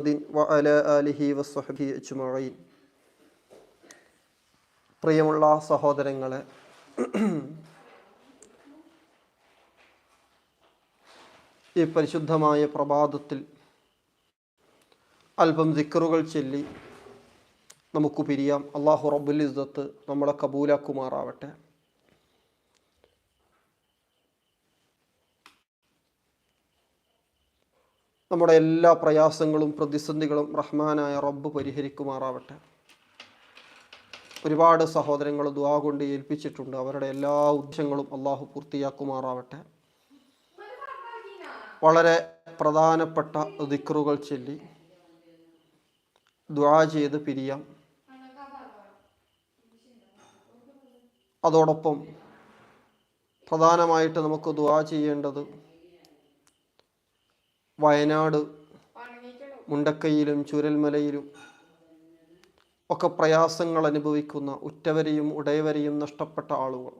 ആലിഹി അജ്മഈൻ. പ്രിയമുള്ള സഹോദരങ്ങളെ ഈ പരിശുദ്ധമായ പ്രഭാതത്തിൽ അല്പം ദിക്കറുകൾ ചൊല്ലി നമുക്ക് പിരിയാം. അള്ളാഹു റബുൽ ഇസ്സത്ത് നമ്മളെ കബൂലാക്കുമാറാവട്ടെ. നമ്മുടെ എല്ലാ പ്രയാസങ്ങളും പ്രതിസന്ധികളും റഹ്മാനായ റബ്ബ് പരിഹരിക്കുമാറാവട്ടെ. ഒരുപാട് സഹോദരങ്ങൾ ദുവാ കൊണ്ട് ഏൽപ്പിച്ചിട്ടുണ്ട്. അവരുടെ എല്ലാ ഉദ്ദേശങ്ങളും അള്ളാഹു പൂർത്തിയാക്കുമാറാവട്ടെ. വളരെ പ്രധാനപ്പെട്ട ദിക്റുകൾ ചൊല്ലി ദുആ ചെയ്ത് പിരിയാം. അതോടൊപ്പം പ്രധാനമായിട്ട് നമുക്ക് ദുആ ചെയ്യേണ്ടത് വയനാട് മുണ്ടക്കയിലും ചുരൽമലയിലും ഒക്കെ പ്രയാസങ്ങൾ അനുഭവിക്കുന്ന ഉറ്റവരെയും ഉടയവരെയും നഷ്ടപ്പെട്ട ആളുകൾ.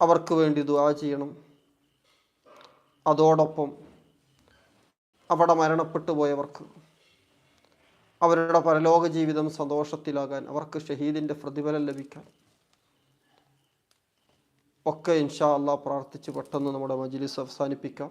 അവർക്ക് വേണ്ടി ദുആ ചെയ്യണം. അതോടൊപ്പം അവിടെ മരണപ്പെട്ടു പോയവർക്ക് അവരുടെ പരലോക ജീവിതം സന്തോഷത്തിലാകാൻ അവർക്ക് ഷഹീദിന്റെ പ്രതിഫലം ലഭിക്കാൻ ഒക്കെ ഇൻഷാ അള്ളാ പ്രാർത്ഥിച്ച് പെട്ടെന്ന് നമ്മുടെ മജ്ലിസ് അവസാനിപ്പിക്കാം.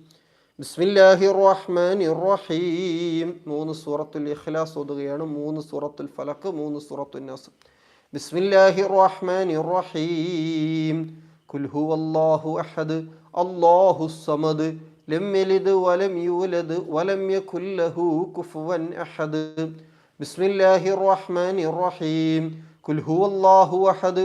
ബിസ്മില്ലാഹി റഹ്മാൻ റഹീം മൂന്ന് സൂറത്തുൽ ഇഖ്ലാസ് ഓതുകയാണ് മൂന്ന് സൂറത്തുൽ ഫലക്ക് മൂന്ന് സൂറത്തുൽ നാസ് ബിസ്മില്ലാഹി റഹ്മാൻ റഹീം കുൽ ഹുവല്ലാഹു അഹദ് അല്ലാഹു സമദ് ലം യലിദ് വലം യൂലദ് വലം യകുൽ ലഹു കുഫുവൻ അഹദ് ബിസ്മില്ലാഹി റഹ്മാൻ റഹീം കുൽ ഹുവല്ലാഹു അഹദ്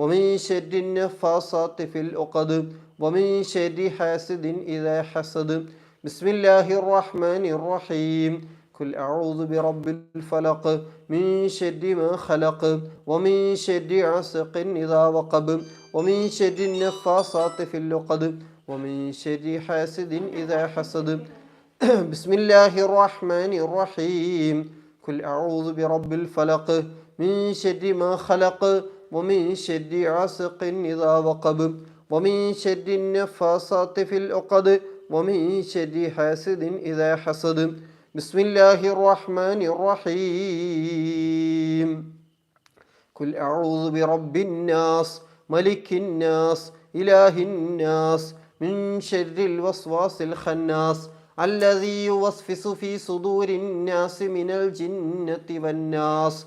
ومن شر النفاصات في العقد ومن شر حاسد إذا حسد. بسم الله الرحمن الرحيم. قل أعوذ برب الفلق. من شر ما خلق ومن شر عسق إذا وقب. ومن شر النفاصات في اللقد ومن شر حاسد إذا حسد. بسم الله الرحمن الرحيم. قل أعوذ برب الفلق. من شر ما خلق ومن شر عسق إذا وقب ومن شر النفاصات في العقد ومن شر حاسد إذا حسد. بسم الله الرحمن الرحيم. قل أعوذ برب الناس ملك الناس إله الناس من شر الوسواس الخناس الذي يوسوس في صدور الناس من الجنة والناس.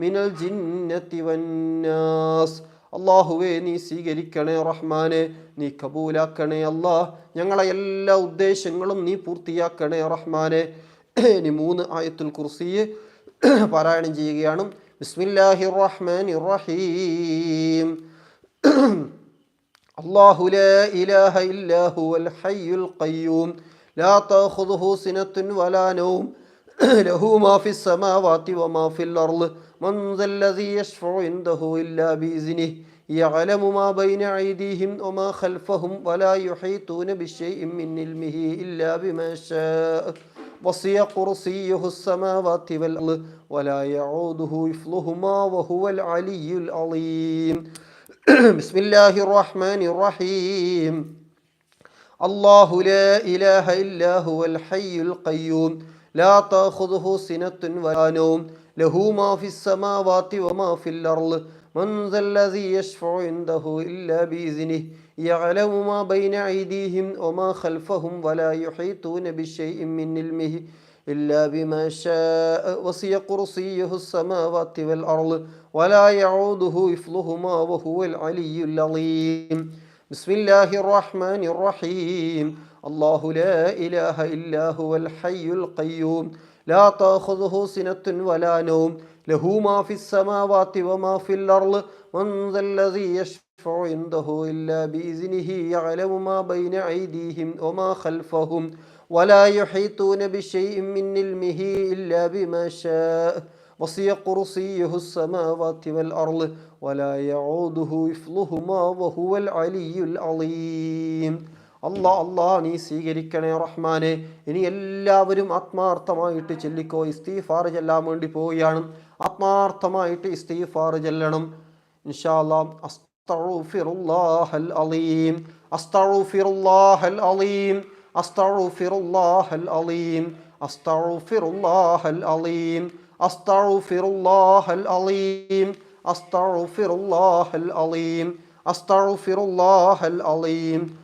മിനൽ ജിന്നത്തി വന്നാസ്. അള്ളാഹുവേ നീ സ്വീകരിക്കണേ റഹ്മാനെ നീ കബൂലാക്കണേ അള്ളാഹ് ഞങ്ങളെ എല്ലാ ഉദ്ദേശങ്ങളും നീ പൂർത്തിയാക്കണേ റഹ്മാനെ. ഇനി മൂന്ന് ആയത്തുൽ കുർസിയെ പാരായണം ചെയ്യുകയാണ്. ബിസ്മില്ലാഹി റഹ്മാൻ റഹീം. അല്ലാഹു ലാ ഇലാഹ ഇല്ലാഹു അൽ ഹയ്യുൽ ഖയ്യൂം. ലാ തഖുദുഹു സിനത്തുൻ വലാ നൗം. ലഹു മാ ഫിസ് സമാവാതി വമാ ഫിൽ അർൾ من ذا الذي يشفع عنده إلا بإذنه يعلم ما بين أيديهم وما خلفهم ولا يحيطون بشيء من علمه إلا بما شاء. وصي قرصيه السماوات والأرض ولا يعوده يفلهما وهو العلي العظيم. بسم الله الرحمن الرحيم. الله لا إله إلا هو الحي القيوم لا تأخذه سنة ولا نوم. له ما في السماوات وما في الأرض. من ذا الذي يشفع عنده إلا بإذنه. يعلم ما بين أيديهم وما خلفهم ولا يحيطون بشيء من علمه إلا بما شاء. وسع كرسيه السماوات والأرض ولا يعوده حفظهما وهو العلي العظيم. بسم الله الرحمن الرحيم. الله لا إله إلا هو الحي القيوم. لا تأخذه سنة ولا نوم. له ما في السماوات وما في الأرض من ذا الذي يشفع عنده إلا بإذنه يعلم ما بين أيديهم وما خلفهم ولا يحيطون بشيء من علمه إلا بما شاء. وصي كرسيه السماوات والأرض ولا يعوده حفظهما وهو العلي العظيم. അല്ലാ അള്ളാ നീ സ്വീകരിക്കണേ റഹ്മാനെ. ഇനി എല്ലാവരും ആത്മാർത്ഥമായിട്ട് ചെല്ലിക്കോ. ഇസ്തീഫാർ ചെല്ലാൻ വേണ്ടി പോവുകയാണ്. ആത്മാർത്ഥമായിട്ട് ഇസ്തീഫാർ ചെല്ലണം. ഇൻഷാ അലീം. അലീം. അലീം. അലീം. അലീം. അലീം.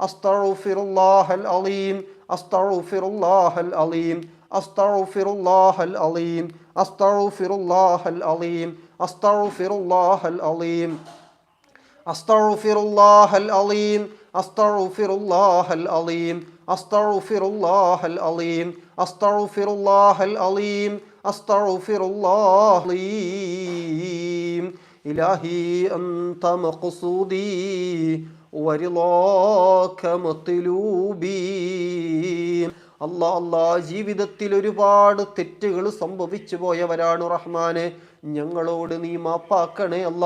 أستغفر الله العظيم أستغفر الله العظيم أستغفر الله العظيم أستغفر الله العظيم أستغفر الله العظيم أستغفر الله العظيم أستغفر الله العظيم أستغفر الله العظيم أستغفر الله العظيم أستغفر الله العظيم إلهي أنت مقصودي അള്ളാ അള്ളാ ജീവിതത്തിൽ ഒരുപാട് തെറ്റുകൾ സംഭവിച്ചു പോയവരാണ് റഹ്മാനെ. ഞങ്ങളോട് നീ മാപ്പാക്കണേ അല്ല.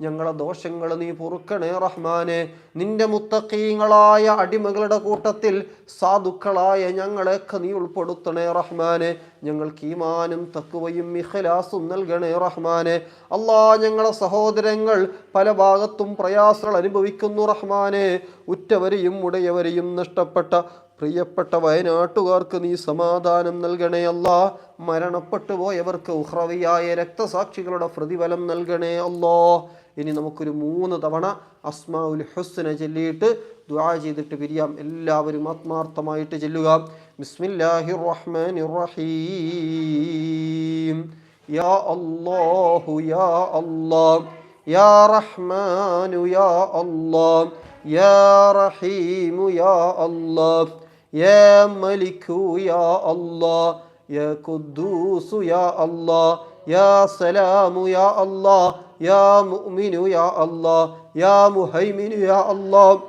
ഞങ്ങളെ ദോഷങ്ങൾ നീ പൊറുക്കണേ റഹ്മാനെ. നിന്റെ മുത്തക്കീങ്ങളായ അടിമകളുടെ കൂട്ടത്തിൽ സാധുക്കളായ ഞങ്ങളെയൊക്കെ നീ ഉൾപ്പെടുത്തണേ റഹ്മാനെ. ഞങ്ങൾക്ക് ഈമാനും തക്കുവയും ഇഖലാസും നൽകണേ റഹ്മാനെ. അല്ലാ ഞങ്ങളെ സഹോദരങ്ങൾ പല ഭാഗത്തും പ്രയാസങ്ങൾ അനുഭവിക്കുന്നു റഹ്മാനെ. ഉറ്റവരെയും ഉടയവരെയും നഷ്ടപ്പെട്ട പ്രിയപ്പെട്ട വയനാട്ടുകാർക്ക് നീ സമാധാനം നൽകണേ അല്ലാ. മരണപ്പെട്ടു പോയവർക്ക് ഉഹ്രവിയായ രക്തസാക്ഷികളുടെ പ്രതിഫലം നൽകണേ അല്ലോ. ഇനി നമുക്കൊരു മൂന്ന് തവണ അസ്മാഉൽ ഹുസ്ന ചൊല്ലിയിട്ട് ദുആ ചെയ്തിട്ട് പിരിയാം. എല്ലാവരും ആത്മാർത്ഥമായിട്ട് ചെല്ലുക. ബിസ്മില്ലാഹി റഹ്മാൻ റഹീം യാ അല്ലാഹു യാ അല്ലാഹ് യാ റഹ്മാനു യാ അല്ലാഹ് യാ റഹീമു യാ അല്ലാഹ് Ya Meliku ya Allah Ya Kuddusu ya Allah Ya Selamu ya Allah Ya Mu'minu ya Allah Ya Muheyminu ya Allah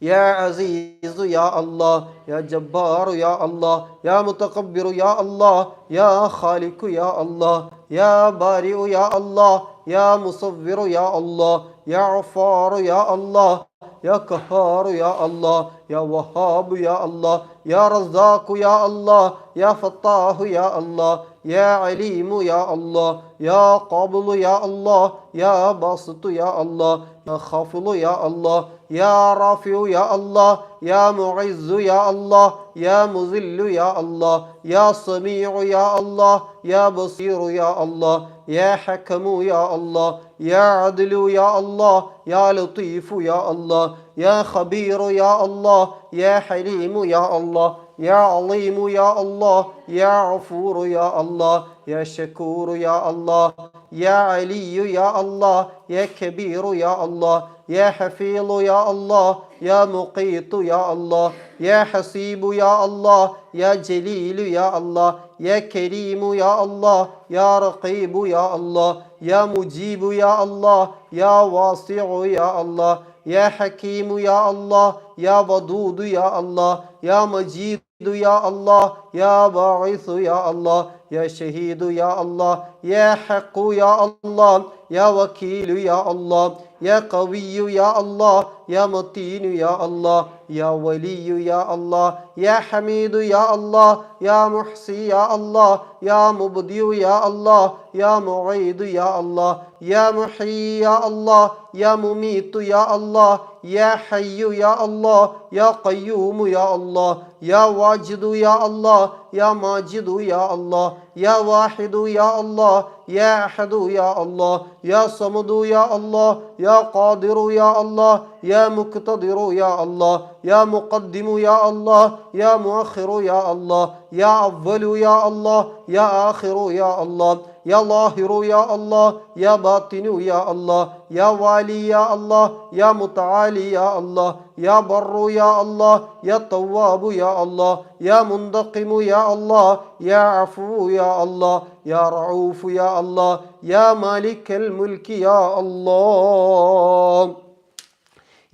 Ya Azizu ya Allah Ya Cebbaru ya Allah Ya Mutakabbiru ya Allah Ya Haliku ya Allah Ya Bari'u ya Allah ya Musavviru Ya Allah Ya Affaru Ya Allah Ya Kahharu Ya Allah Ya Vahhabu Ya Allah Ya Razzaku Ya Allah Ya Fattahu Ya Allah Ya Alimu Ya Allah Ya Qablu Ya Allah Ya Basitu Ya Allah Ya Khafulu Ya Allah Ya Rafiu Ya Allah Ya Muizzu Ya Allah Ya Muzillu Ya Allah Ya Sami'u Ya Allah Ya Basiru Ya Allah ya Hakemu ya Allah, Ya Adlu ya Allah, Ya Latifu ya Allah, Ya Habiru ya Allah, Ya Halimu ya Allah, ya Alimu Ya Allah Ya Afuru Ya Allah Ya Şekuru Ya Allah Ya Aliyu Ya Allah Ya Kebiru Ya Allah Ya Hafilu Ya Allah Ya Muqitu Ya Allah Ya Hasibu Ya Allah Ya Celilu Ya Allah Ya Kerimu Ya Allah Ya Rakibu Ya Allah Ya Mucibu Ya Allah Ya Vasi'u Ya Allah Ya Hakimu Ya Allah Ya Vadudu Ya Allah Ya Mecid ya Allah, Ya Ba'ithu Ya Allah, Ya Şehidu Ya Allah, Ya Hakku Ya Allah, Ya Vakilu Ya Allah, Ya Kaviyu Ya Allah, يا متين يا الله يا ولي يا الله يا حميد يا الله يا محصي يا الله يا مبدي يا الله يا معيد يا الله يا محيي يا الله يا مميت يا الله يا حي يا الله يا قيوم يا الله يا واجد يا الله يا ماجد يا الله يا واحد يا الله يا أحد يا الله يا صمد يا الله يا قادر يا الله يا مقتدر يا الله يا مقدم يا الله يا مؤخر يا الله يا أول يا الله يا آخر يا الله يا ظاهر يا الله يا باطن يا الله يا والي يا الله يا متعالي يا الله يا بر يا الله يا تواب يا الله يا منتقم يا الله يا عفو يا الله يا رعوف يا الله يا مالك الملك يا الله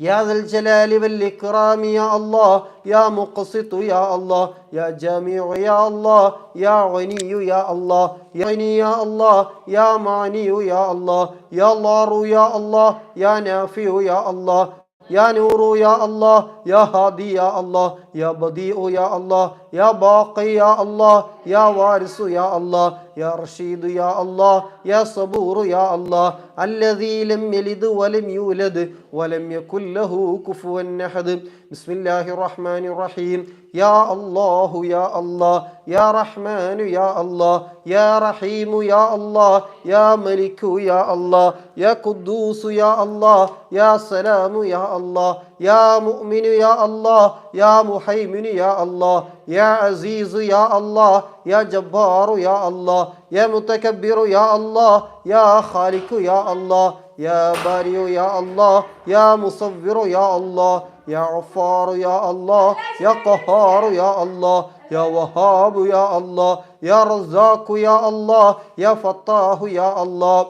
يا ذا الجلال والإكرام يا الله يا مقسط يا الله يا جامع يا الله يا غني يا الله يا غني يا الله يا معني يا الله يا ضار يا الله يا نافع يا الله يا نور يا الله يا هادي يا الله يا بديع يا الله يا باقي يا الله يا وارث يا الله يا رشيد يا الله يا صبور يا الله الذي لم يلد ولم يولد ولم يكن له كفوا أحد بسم الله الرحمن الرحيم يا الله يا الله يا رحمن يا الله يا رحيم يا الله يا ملك يا الله يا قدوس يا الله يا سلام يا الله يا مؤمن يا الله يا محيمن يا الله يا عزيز يا الله يا جبار يا الله يا متكبر يا الله يا خالق يا الله يا بارئ يا الله يا مصور يا الله يا غفار يا الله يا قهار يا الله يا وهاب يا الله يا رزاق يا الله يا فتاه يا الله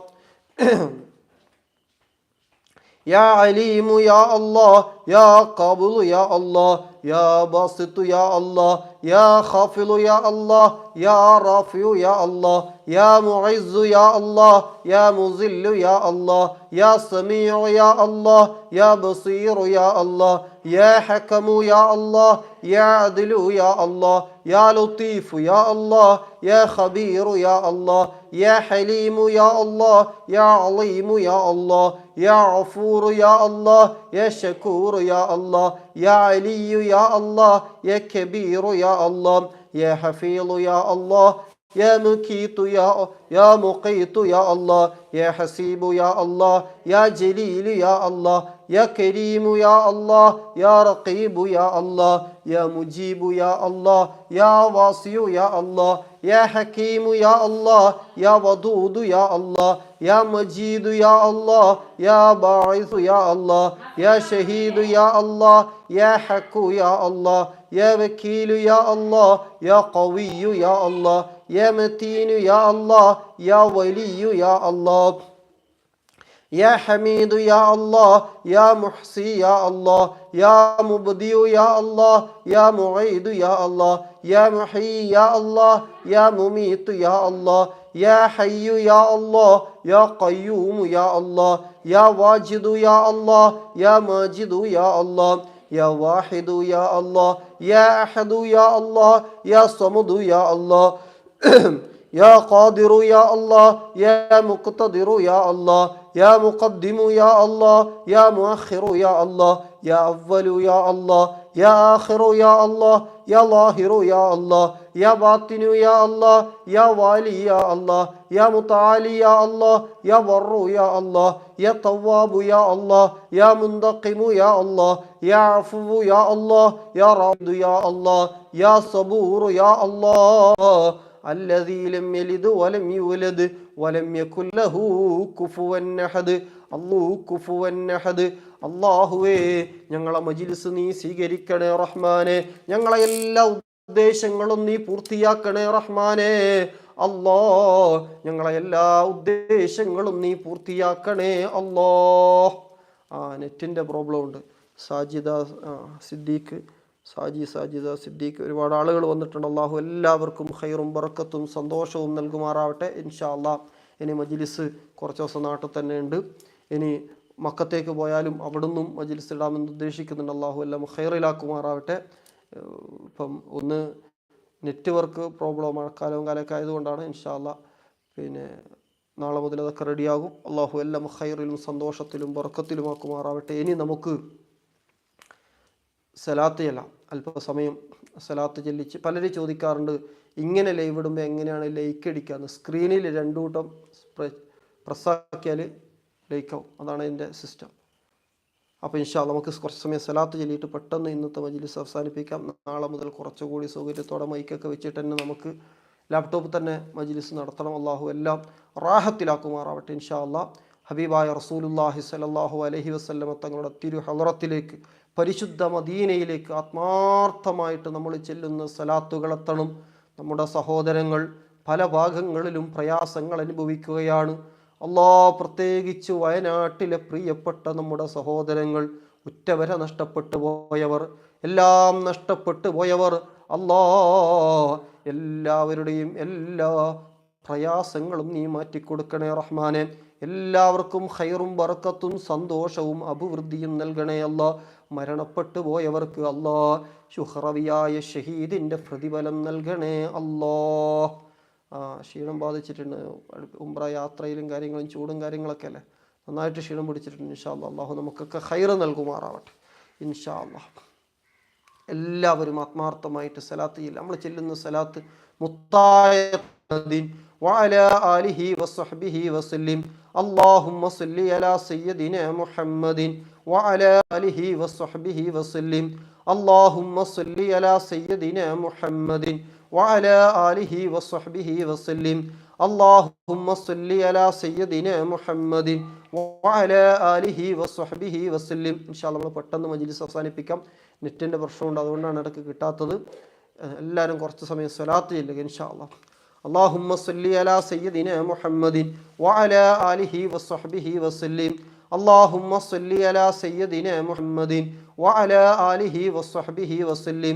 يا عليم يا الله يا قابل يا الله يا باسط يا الله يا خافض يا الله يا رافع يا الله يا معز يا الله يا مذل يا الله يا سميع يا الله يا بصير يا الله يا حكم يا الله يا عدل يا الله يا لطيف يا الله يا خبير يا الله يا حليم يا الله يا عظيم يا الله يا غفور يا الله يا شكور يا الله يا علي يا الله يا كبير يا الله يا حفيظ يا الله يا مكيت يا يا مقيت يا الله يا حسيب يا الله يا جليل يا الله يا كريم يا الله يا رقيب يا الله يا مجيب يا الله يا واسع يا الله ya Hakimu ya Allah, Ya Vadudu ya Allah, Ya Mecidu ya Allah, Ya Ba'isu ya Allah, Ya Şehidu ya Allah, Ya Hakku ya Allah, Ya Vekilu ya Allah, Ya Kaviyyu ya Allah, Ya Metinu ya Allah, Ya Veliyyu ya Allah. Ya Hamidu ya Allah, Ya Muhsi ya Allah, Ya Mubdiu ya Allah, Ya Mu'idu ya Allah, يا محيي يا الله يا مميت يا الله يا حي يا الله يا قيوم يا الله يا واجد يا الله يا ماجد يا الله يا واحد يا الله يا أحد يا الله يا صمد يا الله يا قادر يا الله يا مقتدر يا الله يا مقدم يا الله يا مؤخر يا الله يا أول يا الله يا آخر يا الله يا ظاهر يا الله يا باطن يا الله يا والي يا الله يا متعالي يا الله يا بر يا الله يا تواب يا الله يا منتقم يا الله يا عفو يا الله يا راد يا الله يا صبور يا الله الذي لم يلد ولم يولد ولم يكن له كفوا أحد അള്ളാഹുവേ ഞങ്ങളെ മജിലിസ് നീ സ്വീകരിക്കണേ റഹ്മാനെ. ഞങ്ങളെ എല്ലാ ഉദ്ദേശങ്ങളും നീ പൂർത്തിയാക്കണേ റഹ്മാനെ. അല്ലോ ഞങ്ങളെ എല്ലാ ഉദ്ദേശങ്ങളും നീ പൂർത്തിയാക്കണേ അല്ലോ. ആ നെറ്റിന്റെ പ്രോബ്ലം ഉണ്ട്. സാജിദ സിദ്ദീഖ് സാജി സാജിദ സിദ്ദീഖ് ഒരുപാട് ആളുകൾ വന്നിട്ടുണ്ട്. അള്ളാഹു എല്ലാവർക്കും ഹൈറും ബറക്കത്തും സന്തോഷവും നൽകുമാറാവട്ടെ ഇൻഷാ അള്ളാഹ് ഇനി മജ്ലിസ് കുറച്ച് ദിവസം നാട്ടിൽ തന്നെ ഉണ്ട്. ഇനി മക്കത്തേക്ക് പോയാലും അവിടുന്നും മജിൽസ് ഇടാമെന്ന് ഉദ്ദേശിക്കുന്നുണ്ട്. അള്ളാഹു എല്ലാം ഹെയറിലാക്കുമാറാവട്ടെ ഇപ്പം ഒന്ന് നെറ്റ്വർക്ക് പ്രോബ്ലം മഴക്കാലവും കാലമൊക്കെ ആയതുകൊണ്ടാണ് ഇൻഷാല്ല പിന്നെ നാളെ മുതൽ അതൊക്കെ റെഡിയാകും. അള്ളാഹു എല്ലാം ഹൈറിലും സന്തോഷത്തിലും ബർക്കത്തിലുമാക്കുമാറാവട്ടെ. ഇനി നമുക്ക് സലാത്ത് ചെല്ലാം. അല്പസമയം സലാത്ത് ചെല്ലിച്ച് പലരും ചോദിക്കാറുണ്ട് ഇങ്ങനെ ലൈവ് ഇടുമ്പോൾ എങ്ങനെയാണ് ലൈക്ക് അടിക്കാന്ന്? സ്ക്രീനിൽ രണ്ടു കൂട്ടം പ്രസ്സാക്കിയാൽ ലൈക്കാവും അതാണ് എന്റെ സിസ്റ്റം. അപ്പോൾ ഇൻഷാ നമുക്ക് കുറച്ച് സമയം സലാത്ത് ചൊല്ലിയിട്ട് പെട്ടെന്ന് ഇന്നത്തെ മജിലിസ് അവസാനിപ്പിക്കാം. നാളെ മുതൽ കുറച്ചുകൂടി സൗകര്യത്തോടെ മൈക്കൊക്കെ വെച്ചിട്ട് തന്നെ നമുക്ക് ലാപ്ടോപ്പ് തന്നെ മജിലിസ് നടത്തണം. അള്ളാഹു എല്ലാം റാഹത്തിലാക്കുമാറാവട്ടെ ഇൻഷാ അള്ളാഹ് ഹബീബായ റസൂലുല്ലാഹി സ്വല്ലല്ലാഹു അലഹി വസല്ലമ തങ്ങളുടെ തിരു ഹലറത്തിലേക്ക് പരിശുദ്ധ മദീനയിലേക്ക് ആത്മാർത്ഥമായിട്ട് നമ്മൾ ചെല്ലുന്ന സലാത്തുകളെത്തണം. നമ്മുടെ സഹോദരങ്ങൾ പല ഭാഗങ്ങളിലും പ്രയാസങ്ങൾ അനുഭവിക്കുകയാണ്. അള്ളാ പ്രത്യേകിച്ച് വയനാട്ടിലെ പ്രിയപ്പെട്ട നമ്മുടെ സഹോദരങ്ങൾ ഉറ്റവരെ നഷ്ടപ്പെട്ടു പോയവർ എല്ലാം നഷ്ടപ്പെട്ടു പോയവർ അല്ലാ എല്ലാവരുടെയും എല്ലാ പ്രയാസങ്ങളും നീ മാറ്റിക്കൊടുക്കണേ റഹ്മാനെ. എല്ലാവർക്കും ഹൈറും വറക്കത്തും സന്തോഷവും അഭിവൃദ്ധിയും നൽകണേ അല്ല മരണപ്പെട്ടു പോയവർക്ക് അല്ലാ ശുഹ്റവിയായ ഷഹീദിന്റെ പ്രതിഫലം നൽകണേ അല്ലാ ക്ഷീണം ബാധിച്ചിട്ടുണ്ട് ഉംറ യാത്രയിലും കാര്യങ്ങളും ചൂടും കാര്യങ്ങളൊക്കെ അല്ലേ നന്നായിട്ട് ക്ഷീണം പിടിച്ചിട്ടുണ്ട് ഇൻഷാ അല്ലാ അള്ളാഹു നമുക്കൊക്കെ ഹൈറ് നൽകുമാറാവട്ടെ ഇൻഷാ അല്ലാ എല്ലാവരും ആത്മാർത്ഥമായിട്ട് സലാത്ത് ചെയ്യില്ല നമ്മൾ ചെല്ലുന്ന സലാത്ത് മുത്തായ ദീൻ وعلى آله وصحبه وسلم اللهم صل على سيدنا محمد وعلى آله وصحبه وسلم اللهم صل على سيدنا محمد وعلى آله وصحبه وسلم اللهم صل على سيدنا محمد وعلى آله وصحبه وسلم إن شاء الله നമ്മൾ പെട്ടെന്ന് മജ്ലിസ് അവസാനിപ്പിക്കാം നെറ്റിൻ്റെ പ്രശ്നമുണ്ട് അതുകൊണ്ടാണ് ഇടയ്ക്ക് കിട്ടാത്തത് ഏഹ് എല്ലാവരും കുറച്ച് സമയം സ്വലാത്ത് ചെല്ലുക ഇൻഷാ അല്ലാഹ് اللهم صل على سيدنا محمد وعلى آله وصحبه وسلم اللهم صل على سيدنا محمد وعلى آله وصحبه وسلم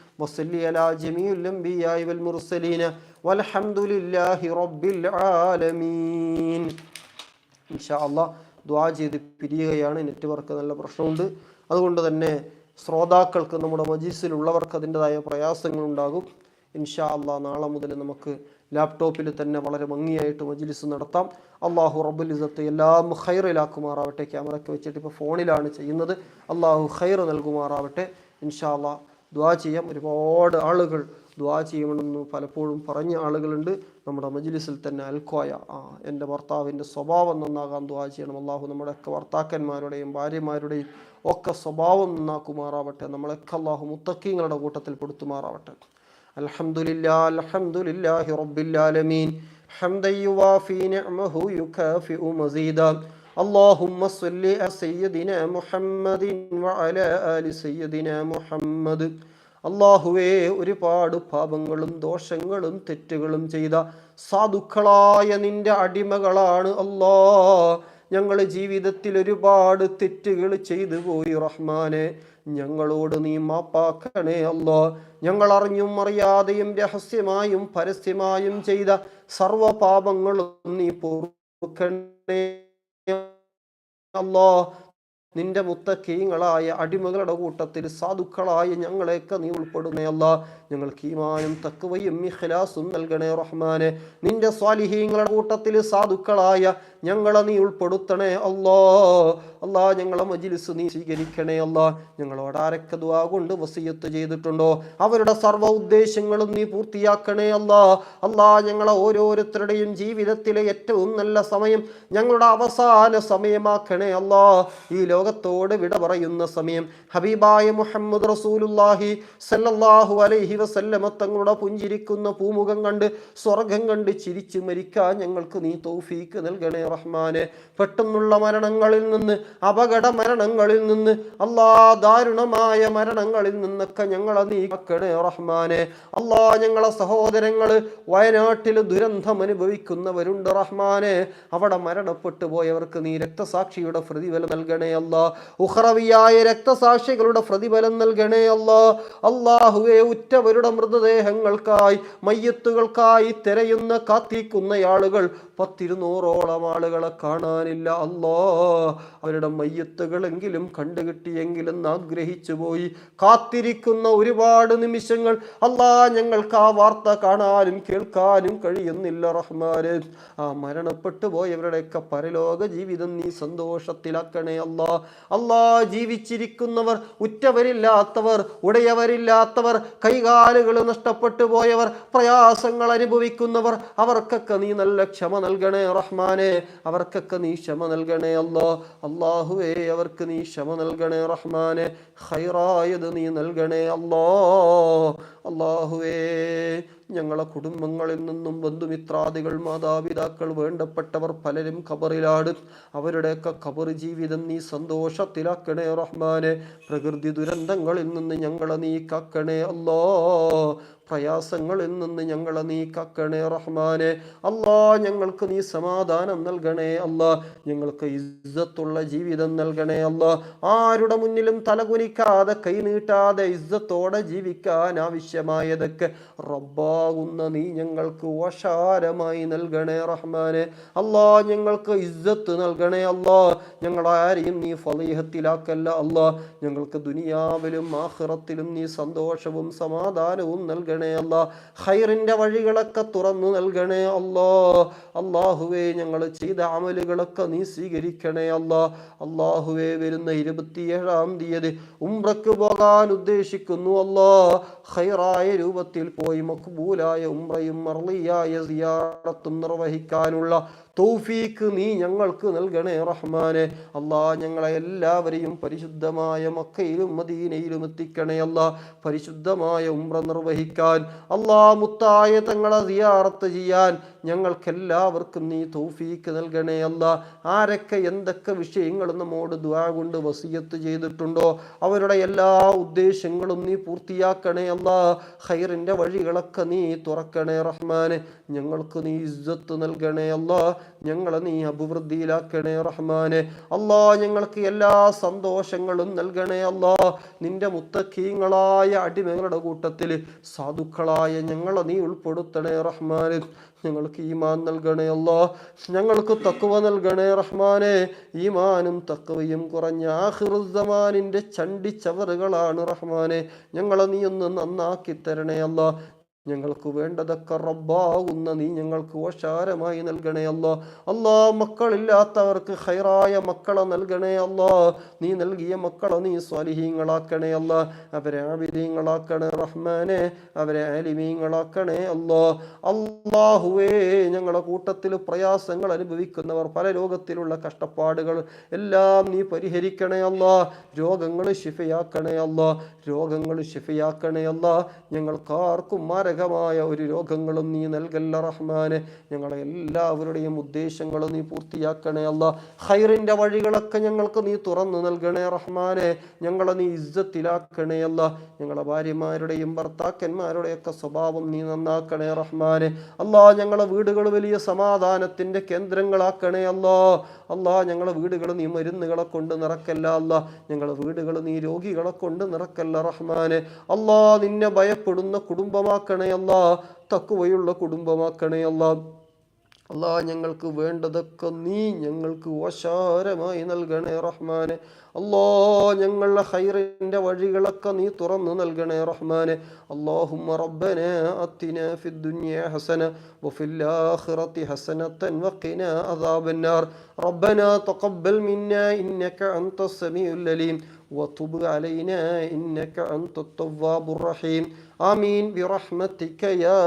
وصل على جميع الأنبياء والمرسلين والحمد لله رب العالمين ഇൻഷാ അള്ളാ ദ്വാ ചെയ്ത് പിരിയുകയാണ് നെറ്റ്വർക്ക് നല്ല പ്രശ്നമുണ്ട് അതുകൊണ്ട് തന്നെ ശ്രോതാക്കൾക്ക് നമ്മുടെ മജീസിലുള്ളവർക്ക് അതിൻ്റെതായ പ്രയാസങ്ങളുണ്ടാകും ഇൻഷാ അള്ളാ നാളെ മുതൽ നമുക്ക് ലാപ്ടോപ്പിൽ തന്നെ വളരെ ഭംഗിയായിട്ട് മജ്ലിസ് നടത്താം അള്ളാഹു റബ്ബുൽ ഇസത്ത് എല്ലാം ഖൈറിലാക്കുമാറാവട്ടെ ക്യാമറയ്ക്ക് വെച്ചിട്ട് ഇപ്പോൾ ഫോണിലാണ് ചെയ്യുന്നത് അള്ളാഹു ഖൈർ നൽകുമാറാവട്ടെ ഇൻഷാ അള്ളാ ദ്വാ ചെയ്യാം ഒരുപാട് ആളുകൾ ദ്വാ ചെയ്യണമെന്ന് പലപ്പോഴും പറഞ്ഞ ആളുകളുണ്ട് നമ്മുടെ മജ്ലിസിൽ തന്നെ അൽക്കോയ ആ എൻ്റെ ഭർത്താവിൻ്റെ സ്വഭാവം നന്നാകാൻ ദ്വാ ചെയ്യണം അള്ളാഹു നമ്മുടെയൊക്കെ ഭർത്താക്കന്മാരുടെയും ഭാര്യമാരുടെയും ഒക്കെ സ്വഭാവം നന്നാക്കുമാറാവട്ടെ നമ്മളൊക്കെ അള്ളാഹു മുത്തക്കീങ്ങളുടെ കൂട്ടത്തിൽ പെടുത്തുമാറാവട്ടെ അൽഹംദുലില്ലാ അൽഹംദുലില്ലാഹി റബ്ബിൽ ആലമീൻ حمدا يوافي نعمه يكافئ مزيدا اللهم صل على سيدنا محمد وعلى آل سيدنا محمد അള്ളാഹുവേ ഒരുപാട് പാപങ്ങളും ദോഷങ്ങളും തെറ്റുകളും ചെയ്ത സാധുക്കളായ നിന്റെ അടിമകളാണ് അല്ലാ ഞങ്ങൾ ജീവിതത്തിൽ ഒരുപാട് തെറ്റുകൾ ചെയ്തു പോയി റഹ്മാനെ ഞങ്ങളോട് നീ മാപ്പാക്കണേ അല്ലോ ഞങ്ങൾ അറിഞ്ഞും അറിയാതെയും രഹസ്യമായും പരസ്യമായും ചെയ്ത സർവ പാപങ്ങളും നീ പൊറുക്കണേ അല്ലോ നിന്റെ മുത്തക്കീങ്ങളായ അടിമകളുടെ കൂട്ടത്തിൽ സാധുക്കളായ ഞങ്ങളെയൊക്കെ നീ ഉൾപ്പെടുന്നയല്ല ഞങ്ങൾക്ക് ഈമാനും തക്കുവയും ഇഖ്ലാസും നൽകണേ റഹ്മാനെ. നിന്റെ സ്വാലിഹീങ്ങളുടെ കൂട്ടത്തിൽ സാധുക്കളായ ഞങ്ങളെ നീ ഉൾപ്പെടുത്തണേ അല്ലോ. അല്ലാ ഞങ്ങളെ മജിലിസ് നീ സ്വീകരിക്കണേ അല്ലാ. ഞങ്ങളോട് ആരൊക്കെ ദുആ കൊണ്ട് വസിയത്ത് ചെയ്തിട്ടുണ്ടോ? അവരുടെ സർവ ഉദ്ദേശങ്ങളും നീ പൂർത്തിയാക്കണേ അല്ലാ. അല്ലാ ഞങ്ങളെ ഓരോരുത്തരുടെയും ജീവിതത്തിലെ ഏറ്റവും നല്ല സമയം ഞങ്ങളുടെ അവസാന സമയമാക്കണേ അല്ലാ. ഈ ലോകത്തോട് വിട പറയുന്ന സമയം ഹബീബായ മുഹമ്മദ് റസൂലുല്ലാഹി സല്ലല്ലാഹു അലൈഹി വസല്ലമ തങ്ങളുടെ പുഞ്ചിരിക്കുന്ന പൂമുഖം കണ്ട് സ്വർഗം കണ്ട് ചിരിച്ചു മരിക്കാൻ ഞങ്ങൾക്ക് നീ തൗഫീക്ക് നൽകണേ റഹ്മാനെ പെട്ടെന്നുള്ള മരണങ്ങളിൽ നിന്ന് അപകട മരണങ്ങളിൽ നിന്ന് അല്ലാ ദാരുണമായ മരണങ്ങളിൽ നിന്നൊക്കെ ഞങ്ങളെ നീ കാക്കണേ റഹ്മാനെ. അല്ലാ ഞങ്ങളെ സഹോദരങ്ങൾ വയനാട്ടിൽ ദുരന്തം അനുഭവിക്കുന്നവരുണ്ട് റഹ്മാനെ. അവിടെ മരണപ്പെട്ടു പോയവർക്ക് നീ രക്തസാക്ഷിയുടെ പ്രതിഫലം നൽകണേ അല്ലാ ഉഹ്റവിയായ രക്തസാക്ഷികളുടെ പ്രതിഫലം നൽകണേ അല്ലാ അള്ളാഹുവെ ഉറ്റവരുടെ മൃതദേഹങ്ങൾക്കായി മയ്യത്തുകൾക്കായി തിരയുന്ന കാത്തിരിക്കുന്ന ആളുകൾ പത്തിരുന്നൂറോളം ആളുകളെ കാണാനില്ല. അല്ലോ അവരുടെ മയ്യത്തുകളെങ്കിലും കണ്ടു കണ്ടുകിട്ടിയെങ്കിലും ആഗ്രഹിച്ചു പോയി. കാത്തിരിക്കുന്ന ഒരുപാട് നിമിഷങ്ങൾ. അല്ലാ ഞങ്ങൾക്ക് ആ വാർത്ത കാണാനും കേൾക്കാനും കഴിയുന്നില്ല റഹ്മാന്. ആ മരണപ്പെട്ടു പോയവരുടെയൊക്കെ പരലോക ജീവിതം നീ സന്തോഷത്തിലാക്കണേ അല്ലാ. അല്ലാ ജീവിച്ചിരിക്കുന്നവർ ഉറ്റവരില്ലാത്തവർ ഉടയവരില്ലാത്തവർ കൈകാലുകൾ നഷ്ടപ്പെട്ടു പോയവർ പ്രയാസങ്ങൾ അനുഭവിക്കുന്നവർ അവർക്കൊക്കെ നീ നല്ല ക്ഷമ നൽകണേ റഹ്മാനെ അവർക്കൊക്കെ നീ ക്ഷമ നൽകണേ അല്ലോ. അള്ളാഹുവേ അവർക്ക് നീ ക്ഷമ നൽകണേ റഹ്മാനെ ഹൈറായത് നീ നൽകണേ അല്ലോ. അള്ളാഹുവേ ഞങ്ങളെ കുടുംബങ്ങളിൽ നിന്നും ബന്ധുമിത്രാദികൾ മാതാപിതാക്കൾ വേണ്ടപ്പെട്ടവർ പലരും ഖബറിലാണ്. അവരുടെയൊക്കെ ഖബർ ജീവിതം നീ സന്തോഷത്തിലാക്കണേ റഹ്മാനെ പ്രകൃതി ദുരന്തങ്ങളിൽ നിന്ന് ഞങ്ങളെ നീ കാക്കണേ അല്ലോ. പ്രയാസങ്ങളിൽ നിന്ന് ഞങ്ങളെ നീ കക്കണേ റഹ്മാനെ. അല്ലാ ഞങ്ങൾക്ക് നീ സമാധാനം നൽകണേ അല്ല. ഞങ്ങൾക്ക് ഇസ്സത്തുള്ള ജീവിതം നൽകണേ അല്ല. ആരുടെ മുന്നിലും തലകുനിക്കാതെ കൈനീട്ടാതെ ഇസ്സത്തോടെ ജീവിക്കാൻ ആവശ്യമായതൊക്കെ റബ്ബാകുന്ന നീ ഞങ്ങൾക്ക് വശാരമായി നൽകണേ റഹ്മാനെ. അല്ലാ ഞങ്ങൾക്ക് ഇസ്സത്ത് നൽകണേ അല്ല. ഞങ്ങളാരെയും നീ ഫലീഹത്തിലാക്കല്ല അല്ല. ഞങ്ങൾക്ക് ദുനിയാവിലും ആഹ്റത്തിലും നീ സന്തോഷവും സമാധാനവും നൽകണേ അല്ലാ. ഹൈറിന്റെ വഴികളൊക്കെ തുറന്നു നൽകണേ അല്ലോ. അള്ളാഹുവേ ഞങ്ങൾ ചെയ്ത അമലുകളൊക്കെ നീ സ്വീകരിക്കണേ അല്ല. അള്ളാഹുവേ വരുന്ന ഇരുപത്തിയേഴാം തീയതി ഉംറക്ക് പോകാൻ ഉദ്ദേശിക്കുന്നു അല്ലോ. ഹൈറായ രൂപത്തിൽ പോയി മക്ബൂലായ ഉംറയും മർലിയായ സിയാറത്തും നിർവഹിക്കാനുള്ള തൗഫീക്ക് നീ ഞങ്ങൾക്ക് നൽകണേ റഹ്മാനെ. അള്ളാ ഞങ്ങളെ എല്ലാവരെയും പരിശുദ്ധമായ മക്കയിലും മദീനയിലും എത്തിക്കണേ അല്ലാ. പരിശുദ്ധമായ ഉമ്ര നിർവഹിക്കാൻ അള്ളാ മുത്തായ തങ്ങളെ സിയാറത്ത് ചെയ്യാൻ ഞങ്ങൾക്കെല്ലാവർക്കും നീ തൗഫീക്ക് നൽകണേ അല്ല. ആരൊക്കെ എന്തൊക്കെ വിഷയങ്ങൾ നമ്മോട് ദ്വാ കൊണ്ട് വസിയത്ത് ചെയ്തിട്ടുണ്ടോ അവരുടെ എല്ലാ ഉദ്ദേശങ്ങളും നീ പൂർത്തിയാക്കണേ അല്ല. ഹൈറിന്റെ വഴികളൊക്കെ നീ തുറക്കണേ റഹ്മാനെ. ഞങ്ങൾക്ക് നീ ഇജ്ജത്ത് നൽകണേ അല്ല. ഞങ്ങളെ നീ അഭിവൃദ്ധിയിലാക്കണേ റഹ്മാനെ. അല്ലാ ഞങ്ങൾക്ക് എല്ലാ സന്തോഷങ്ങളും നൽകണേ അല്ല. നിന്റെ മുത്തക്കീങ്ങളായ അടിമകളുടെ കൂട്ടത്തിൽ സാധുക്കളായ ഞങ്ങളെ നീ ഉൾപ്പെടുത്തണേ റഹ്മാനെ. ഞങ്ങൾക്ക് ഈമാൻ നൽകണേ അല്ലോ. ഞങ്ങൾക്ക് തക്കുവ നൽകണേ റഹ്മാനെ. ഈമാനും തക്കവയും കുറഞ്ഞ ആഹിറുസമാനിന്റെ ചണ്ടിച്ചവറുകളാണ് റഹ്മാനെ. ഞങ്ങളെ നീ ഒന്ന് നന്നാക്കി തരണേ അല്ലാ. ഞങ്ങൾക്ക് വേണ്ടതൊക്കെ റബ്ബാകുന്ന നീ ഞങ്ങൾക്ക് ഓശാരമായി നൽകണേ അല്ലോ. അല്ലാ മക്കളില്ലാത്തവർക്ക് ഹൈറായ മക്കളെ നൽകണേ അല്ലോ. നീ നൽകിയ മക്കളെ നീ സ്വാലിഹീങ്ങളാക്കണേ അല്ല. അവരെ ആവിധീങ്ങളാക്കണേ റഹ്മാനെ അവരെ ആലിമീങ്ങളാക്കണേ അല്ലോ. അള്ളാഹുവേ ഞങ്ങളുടെ കൂട്ടത്തിൽ പ്രയാസങ്ങൾ അനുഭവിക്കുന്നവർ പല ലോകത്തിലുള്ള കഷ്ടപ്പാടുകൾ എല്ലാം നീ പരിഹരിക്കണേ അല്ലോ. രോഗങ്ങൾ ശിഫയാക്കണേ അല്ലോ. രോഗങ്ങൾ ശിഫയാക്കണേ അല്ലോ. ഞങ്ങൾക്കാർക്കും മാര മാരകമായ ഒരു രോഗങ്ങളും നീ നൽകല്ല റഹ്മാനെ. ഞങ്ങളെ എല്ലാവരുടെയും ഉദ്ദേശങ്ങളും നീ പൂർത്തിയാക്കണേ അല്ല. ഹൈറിന്റെ വഴികളൊക്കെ ഞങ്ങൾക്ക് നീ തുറന്നു നൽകണേ റഹ്മാനെ. ഞങ്ങളെ നീ ഇജ്ജത്തിലാക്കണേ അല്ല. ഞങ്ങളെ ഭാര്യമാരുടെയും ഭർത്താക്കന്മാരുടെയൊക്കെ സ്വഭാവം നീ നന്നാക്കണേ റഹ്മാനെ. അല്ലാ ഞങ്ങളെ വീടുകൾ വലിയ സമാധാനത്തിന്റെ കേന്ദ്രങ്ങളാക്കണേ അല്ലോ. അല്ലാ ഞങ്ങളെ വീടുകൾ നീ മരുന്നുകളെ കൊണ്ട് നിറക്കല്ല അല്ല. ഞങ്ങളെ വീടുകൾ നീ രോഗികളെ കൊണ്ട് നിറക്കല്ല റഹ്മാനെ. അല്ലാ നിന്നെ ഭയപ്പെടുന്ന കുടുംബമാക്കണേ അല്ല തക്കുവയുള്ള കുടുംബമാക്കണേ അല്ല അല്ല ഞങ്ങൾക്ക് വേണ്ടതൊക്കെ നീ ഞങ്ങൾക്ക് ഓശാരമായി നൽകണേ റഹ്മാനെ. അല്ലോ ഞങ്ങളുടെ ഹൈറിന്റെ വഴികളൊക്കെ നീ തുറന്നു നൽകണേ റഹ്മാനെ. അള്ളാഹുമ്മ റബ്ബന അത്തിന ഫിദ്ദുനിയ ഹസന വഫിൽ ആഖിറതി ഹസനതൻ വഖിന അദാബന്നാർ. റബ്ബന തഖബ്ബൽ മിന്നാ ഇന്നക അൻത സമീഉൽ അലീം. وتب علينا إنك أنت التواب الرحيم آمين برحمتك يا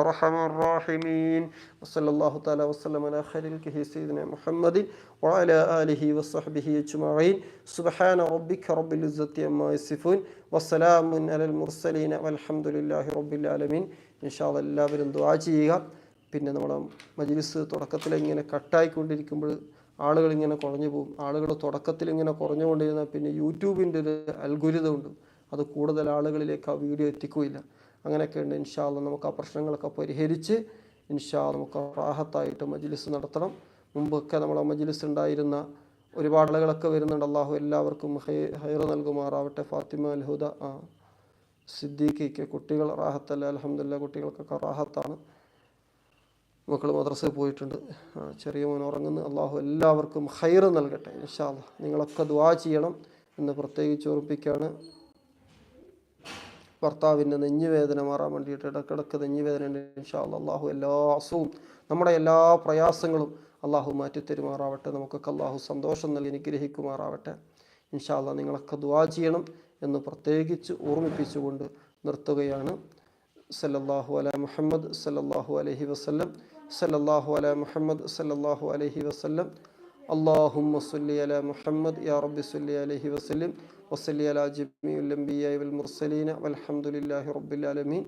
أرحم الراحمين وصلى الله تعالى وسلم على خير الكه سيدنا محمد وعلى آله وصحبه أجمعين سبحان ربك رب العزة عما يصفون وسلام على المرسلين والحمد لله رب العالمين إن شاء الله എല്ലാവരും ദുആ ചെയ്യുക പിന്നെ നമ്മുടെ മജ്ലിസ് തുടക്കത്തിൽ ഇങ്ങനെ കട്ടായിക്കൊണ്ടിരിക്കുമ്പോൾ ആളുകൾ ഇങ്ങനെ കുറഞ്ഞു പോകും. ആളുകൾ തുടക്കത്തിൽ ഇങ്ങനെ കുറഞ്ഞുകൊണ്ടിരുന്ന പിന്നെ യൂട്യൂബിന്റെ ഒരു അൽഗുരിതം ഉണ്ട്. അത് കൂടുതൽ ആളുകളിലേക്ക് ആ വീഡിയോ എത്തിക്കുകയില്ല. അങ്ങനെയൊക്കെ ഉണ്ട്. ഇൻഷാല്ല നമുക്ക് ആ പ്രശ്നങ്ങളൊക്കെ പരിഹരിച്ച് ഇൻഷാ നമുക്ക് റാഹത്തായിട്ട് മജ്ലിസ് നടത്തണം. മുമ്പൊക്കെ നമ്മളെ മജ്ലിസ് ഉണ്ടായിരുന്ന ഒരുപാട് ആളുകളൊക്കെ വരുന്നുണ്ട്. അള്ളാഹു എല്ലാവർക്കും ഹൈർ നൽകുമാറാവട്ടെ. ഫാത്തിമ അൽഹുദ സിദ്ദീഖിക്ക് കുട്ടികൾ റാഹത്തല്ല. അലഹമില്ല കുട്ടികൾക്കൊക്കെ റാഹത്താണ്. മക്കൾ മദ്രസയിൽ പോയിട്ടുണ്ട്. ചെറിയ മോൻ ഉറങ്ങുന്നു. അള്ളാഹു എല്ലാവർക്കും ഹൈർ നൽകട്ടെ. ഇൻഷാല്ല നിങ്ങളൊക്കെ ദ്വാ ചെയ്യണം എന്ന് പ്രത്യേകിച്ച് ഓർപ്പിക്കുകയാണ് ഭർത്താവിന്റെ നെഞ്ഞുവേദന മാറാൻ വേണ്ടിയിട്ട് ഇടക്കിടക്ക് നെഞ്ഞുവേദന ഉണ്ട് ഇൻഷാല്ല അള്ളാഹു എല്ലാ അസുഖവും നമ്മുടെ എല്ലാ പ്രയാസങ്ങളും അള്ളാഹു മാറ്റിത്തരുമാറാവട്ടെ. നമുക്കൊക്കെ അള്ളാഹു സന്തോഷം നൽകി അനുഗ്രഹിക്കുമാറാവട്ടെ. ഇൻഷാല്ല നിങ്ങളൊക്കെ ദ്വാ ചെയ്യണം എന്ന് പ്രത്യേകിച്ച് ഓർമ്മിപ്പിച്ചുകൊണ്ട് നിർത്തുകയാണ്. സല്ലല്ലാഹു അല മുഹമ്മദ് സല്ലല്ലാഹു അലഹി വസല്ലം. സല്ലല്ലാഹു അല മുഹമ്മദ് സല്ലല്ലാഹു അലഹി വസ്ല്ലം. അള്ളാഹുമ്മ സുല്ലി അല മുഹമ്മദ് യാ റബ്ബി സുല്ലി അലഹി വസ്ലിം വസ്ലി അല ജിമി ഉല്ലംബിയ വൽ മുർസലീന വൽഹമുല്ലാഹി റബ്ബിൽ അലമീൻ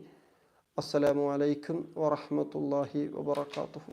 അസ്സലാമു അലൈക്കും വറഹമത്തല്ലാഹി വബർക്കാത്തുഹു